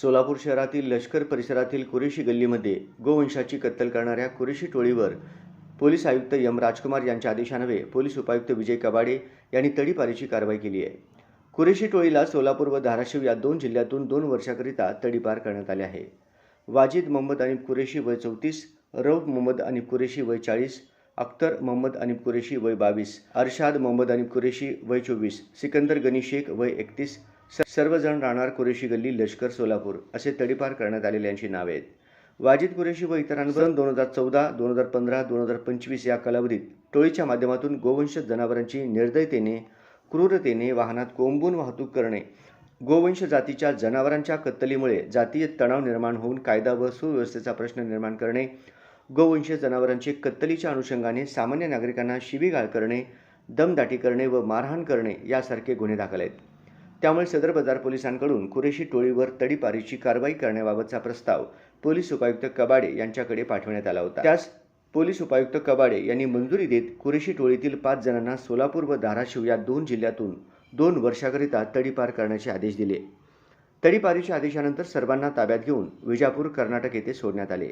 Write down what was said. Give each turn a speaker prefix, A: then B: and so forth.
A: सोलापूर शहरातील लष्कर परिसरातील कुरेशी गल्लीमध्ये गोवंशाची कत्तल करणाऱ्या कुरेशी टोळीवर पोलीस आयुक्त यम राजकुमार यांच्या आदेशानवे पोलीस उपायुक्त विजय कबाडे यांनी तडीपारीची कारवाई केली आहे. कुरेशी टोळीला सोलापूर व धाराशिव या दोन जिल्ह्यातून दोन वर्षाकरिता तडीपार करण्यात आले आहे. वाजिद मोहम्मद अनिब कुरेशी वय चौतीस रौफ मोहम्मद अनिब कुरेशी वय चाळीस अख्तर मोहम्मद अनिब कुरेशी वय बावीस अरशाद मोहम्मद अनिब कुरेशी वय चोवीस सिकंदर गनी शेख वय एकतीस सर्वजण राहणार कुरेशी गल्ली लष्कर सोलापूर असे तडीपार करण्यात आलेल्यांची नावे आहेत. वाजिद कुरेशी व इतरांवर दोन हजार चौदा दोन हजार पंधरा दोन हजार पंचवीस या कालावधीत टोळीच्या माध्यमातून गोवंश जनावरांची निर्दयतेने क्रूरतेने वाहनात कोंबून वाहतूक करणे गोवंश जातीच्या जनावरांच्या कत्तलीमुळे जातीय तणाव निर्माण होऊन कायदा व सुव्यवस्थेचा प्रश्न निर्माण करणे गोवंश जनावरांचे कत्तलीच्या अनुषंगाने सामान्य नागरिकांना शिवीगाळ करणे दमदाटी करणे व मारहाण करणे यासारखे गुन्हे दाखल आहेत. त्यामुळे सदर बाजार पोलिसांकडून कुरेशी टोळीवर तडीपारीची कारवाई करण्याबाबतचा प्रस्ताव पोलीस उपायुक्त कबाडे यांच्याकडे पाठवण्यात आला होता. त्यास पोलीस उपायुक्त कबाडे यांनी मंजुरी देत कुरेशी टोळीतील पाच जणांना सोलापूर व धाराशिव या दोन जिल्ह्यातून दोन वर्षाकरिता तडीपार करण्याचे आदेश दिले. तडीपारीच्या आदेशानंतर सर्वांना ताब्यात घेऊन विजापूर कर्नाटक येथे सोडण्यात आले.